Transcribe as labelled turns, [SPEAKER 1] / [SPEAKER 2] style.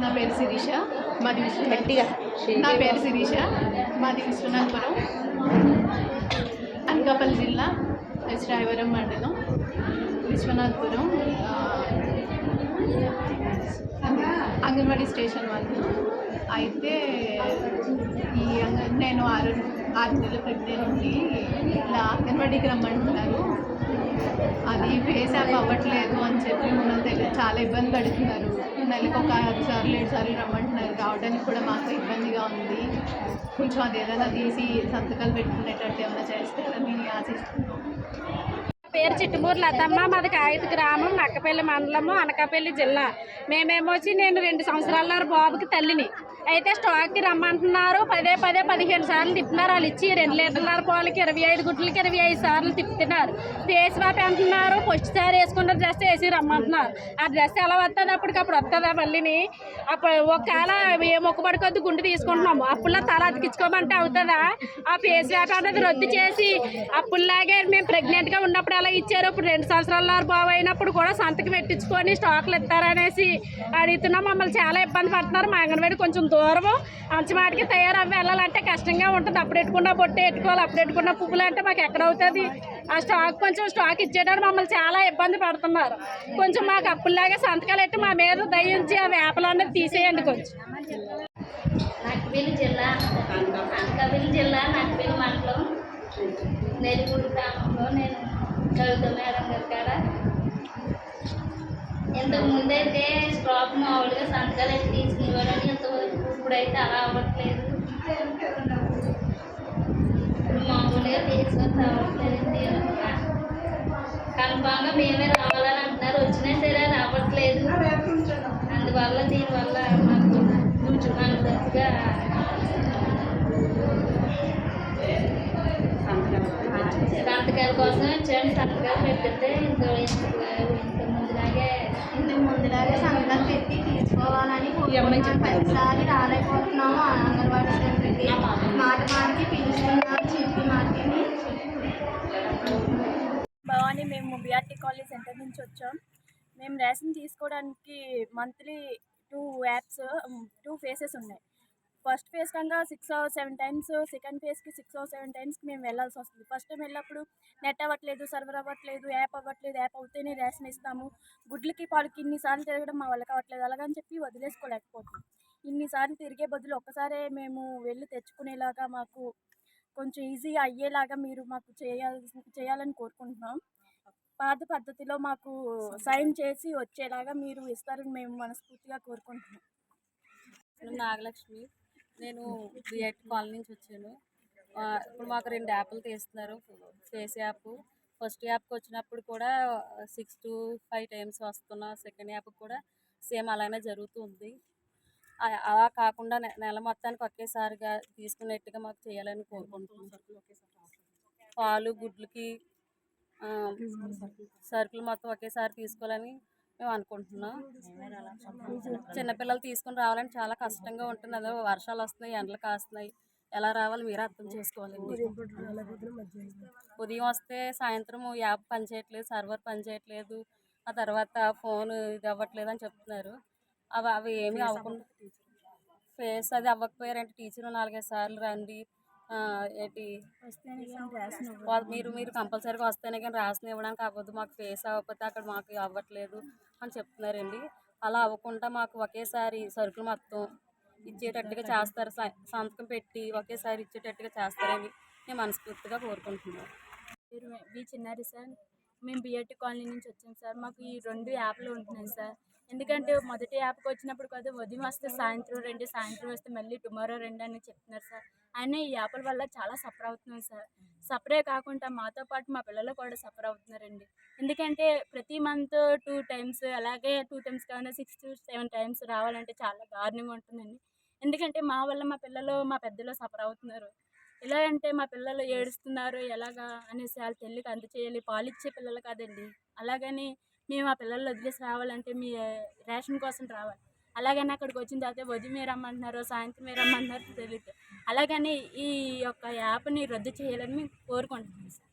[SPEAKER 1] నా పేరు శిరీష మాది విశ్వనాథ్గా నా పేరు శిరీష మాది విశ్వనాథపురం అనకాపల్లి జిల్లా శ్రాయవరం మండలం విశ్వనాథపురం ఆ, అంగన్వాడీ స్టేషన్ వాళ్ళు. అయితే ఈ నేను ఆరు ఆరు నెలల ప్రెగ్నెంట్ ఇలా అంగన్వాడీకి రమ్మంటున్నారు. అది ఫేస్ యాప్ అవ్వట్లేదు అని చెప్పి మన దగ్గర చాలా ఇబ్బంది పడుతున్నారు. నెలకు ఒక ఐదు సార్లు ఏడు సార్లు రమ్మంటున్నారు. రావడానికి కూడా మాకు ఇబ్బందిగా ఉంది. కొంచెం అది ఏదైనా తీసి సంతకాలు పెట్టుకునేటట్టు ఏమైనా చేస్తారని ఆశిస్తున్నాం.
[SPEAKER 2] పేరు చిట్టుమూరు లతమ్మ. మాది కాగిత గ్రామం నక్కపల్లి మండలము అనకాపల్లి జిల్లా. మేమేమొచ్చి నేను రెండు సంవత్సరాల బాబుకి తల్లిని. అయితే స్టాక్కి రమ్మంటున్నారు. పదే పదే పదిహేను సార్లు తిప్పుతున్నారు వాళ్ళు ఇచ్చి రెండు లీటర్ల పాలకి ఇరవై ఐదు గుట్లకి ఇరవై ఐదు సార్లు తిప్పుతున్నారు ఫేస్ వాప్ అంటున్నారు. ఫస్ట్ సారి వేసుకున్న డ్రెస్ వేసి రమ్మంటున్నారు. ఆ డ్రెస్ ఎలా వస్తుంది అప్పటికప్పుడు వస్తుందా మళ్ళీని? అప్పుడు ఒకవేళ ఏ మొక్కుబడి కొద్ది గుండు తీసుకుంటున్నాము. అప్పుల్లో తల అతికించుకోమంటే అవుతుందా? ఆ ఫేస్ వ్యాప్ అనేది రద్దు చేసి అప్పుల్లాగే మేము ప్రెగ్నెంట్గా ఉన్నప్పుడు ఎలా ఇచ్చారు? ఇప్పుడు రెండు సంవత్సరాల బాబు అయినప్పుడు కూడా సంతకి పెట్టించుకొని స్టాక్లు ఇస్తారనేసి అడుగుతున్నాం. మమ్మల్ని చాలా ఇబ్బంది పడుతున్నారు. మా అంగన్వాడి కొంచెం దూరము. అంచమాటికి తయారవ్వి వెళ్ళాలంటే కష్టంగా ఉంటుంది. అప్పుడు పెట్టుకున్న బొట్టు పెట్టుకోవాలి అప్పుడు పెట్టుకున్న పువ్వులు అంటే మాకు ఎక్కడవుతుంది ఆ స్టాక్ కొంచెం స్టాక్ ఇచ్చేటప్పుడు మమ్మల్ని చాలా ఇబ్బంది పడుతున్నారు. కొంచెం మాకు అప్పుల్లాగా సంతకాలు పెట్టి మా మీద దయించి ఆ వేపలు అనేది తీసేయండి కొంచెం.
[SPEAKER 3] నక్కపల్లి జిల్లా అనకాపల్లి జిల్లా నక్కపల్లి మండలం. నెల్లూరు గ్రామంలో నేను కవిత మేడం గారి కాడ. ఇంతకు ముందైతే స్టాక్ మామూలుగా సంతకాలు అయితే తీసుకునేవాడని ఇప్పుడైతే అలా అవ్వట్లేదు. ఇప్పుడు మామూలుగా తీసుకొని రావట్లేదండి కన్ఫామ్గా మేమే రావాలని అంటున్నారు. వచ్చినా సరే రావట్లేదు. అందువల్ల దీనివల్ల మాకు నాకు తప్పుగా సంతకాల కోసం వచ్చాను. సంతకాలు పెట్టితే ఇంకో ఇంత
[SPEAKER 4] ఇంతకు ముందులాగే సంతకాలు పెట్టి తీసుకోవాలని ప్రతిసారి రాలేకపోతున్నాము ఆ అంగన్వాడీ సెంటర్కి మాట మాటికి పిలుస్తున్నారు చెప్పి మాటిని
[SPEAKER 5] భవానీ మేము బీఆర్టీ కాలేజ్ సెంటర్ నుంచి వచ్చాం. మేము రేషన్ తీసుకోవడానికి monthly two apps two phases ఉన్నాయి. ఫస్ట్ ఫేజ్ కనుక సిక్స్ సెవెన్ టైమ్స్ సెకండ్ ఫేజ్కి సిక్స్ సెవెన్ టైమ్స్కి మేము వెళ్ళాల్సి వస్తుంది. ఫస్ట్ టైం వెళ్ళినప్పుడు నెట్ అవ్వట్లేదు సర్వర్ అవ్వట్లేదు యాప్ అవ్వట్లేదు యాప్ అవుతేనే రేషన్ ఇస్తాము. గుడ్లకి పాలకి ఇన్నిసార్లు తిరగడం మా వాళ్ళకి అవ్వట్లేదు. అలాగని చెప్పి వదిలేసుకోలేకపోతున్నాం. ఇన్నిసార్లు తిరిగే బదులు ఒక్కసారే మేము వెళ్ళి తెచ్చుకునేలాగా మాకు కొంచెం ఈజీగా అయ్యేలాగా మీరు మాకు చేయాల్ చేయాలని కోరుకుంటున్నాం. పాత పద్ధతిలో మాకు సైన్ చేసి వచ్చేలాగా మీరు ఇస్తారని మేము మనస్ఫూర్తిగా కోరుకుంటున్నాం.
[SPEAKER 6] నాగలక్ష్మి. నేను బిఎడ్ కాలనీ నుంచి వచ్చాను. ఇప్పుడు మాకు రెండు యాప్లు తీస్తున్నారు. ఫేస్ యాప్ ఫస్ట్ యాప్కి వచ్చినప్పుడు కూడా సిక్స్ టు ఫైవ్ టైమ్స్ వస్తున్న సెకండ్ యాప్ కూడా సేమ్ అలానే జరుగుతుంది ఉంది. అలా కాకుండా నె- నెల మొత్తానికి ఒకేసారిగా తీసుకునేట్టుగా మాకు చేయాలని కోరుకుంటున్నాం. పాలు గుడ్లకి సరుకులు మొత్తం ఒకేసారి తీసుకోవాలని మేము అనుకుంటున్నాం చిన్నపిల్లలు తీసుకుని రావాలంటే చాలా కష్టంగా ఉంటుంది. అదే వర్షాలు వస్తున్నాయి ఎండలు కాస్తున్నాయి. ఎలా రావాలి మీరే అర్థం చేసుకోవాలండి. ఉదయం వస్తే సాయంత్రం యాప్ పనిచేయట్లేదు సర్వర్ పనిచేయట్లేదు ఆ తర్వాత ఫోన్ ఇది అవ్వట్లేదు అని చెప్తున్నారు. అవి అవి ఏమీ అవ్వకుండా ఫేస్ అది అవ్వకపోయారంటే టీచర్ నాలుగైదు సార్లు రండి. ఏంటి? మీరు మీరు కంపల్సరీగా వస్తేనే కానీ రాసిన ఇవ్వడానికి అవ్వదు. మాకు ఫేస్ అవ్వకపోతే అక్కడ మాకు అవ్వట్లేదు. అని చెప్తున్నారండి. అలా అవ్వకుండా మాకు ఒకేసారి సరుకులు మొత్తం ఇచ్చేటట్టుగా చేస్తారు. స- సంతకం పెట్టి ఒకేసారి ఇచ్చేటట్టుగా చేస్తారని నేను మనస్ఫూర్తిగా కోరుకుంటున్నాను
[SPEAKER 5] పేరు వి చిన్నారి సార్ మేము బిఎట్ కాలనీ నుంచి వచ్చాం సార్. మాకు ఈ రెండు యాప్లు ఉంటున్నాయి సార్. ఎందుకంటే మొదటి యాప్కి వచ్చినప్పుడు కదా ఉదయం వస్తే సాయంత్రం రెండు సాయంత్రం వస్తే మళ్ళీ టుమారో రెండు అని చెప్తున్నారు సార్. అయినా ఈ యాప్ల వల్ల చాలా సఫర్ అవుతున్నాం సార్. సఫరే కాకుండా మాతో పాటు మా పిల్లలు కూడా సఫర్ అవుతున్నారండి. ఎందుకంటే ప్రతి మంత్ టూ టైమ్స్ అలాగే టూ టైమ్స్ కాకుండా సిక్స్ టు సెవెన్ టైమ్స్ రావాలంటే చాలా దారుణంగా ఉంటుందండి. ఎందుకంటే మా వల్ల మా పిల్లలు మా పెద్దలు సఫర్ అవుతున్నారు. ఎలా అంటే మా పిల్లలు ఏడుస్తున్నారు ఎలాగా అనేసి వాళ్ళ తల్లికి అందచేయాలి పాలిచ్చే పిల్లలు కాదండి. అలాగని మేము ఆ పిల్లలు వదిలేసి రావాలంటే మీ రేషన్ కోసం రావాలి. అలాగని అక్కడికి వచ్చిన తర్వాత ఉదయమే రమ్మంటున్నారు సాయంత్రం రమ్మంటున్నారు తెలియదు. అలాగని ఈ యొక్క యాప్ని రద్దు చేయాలని మేము కోరుకుంటున్నాం సార్.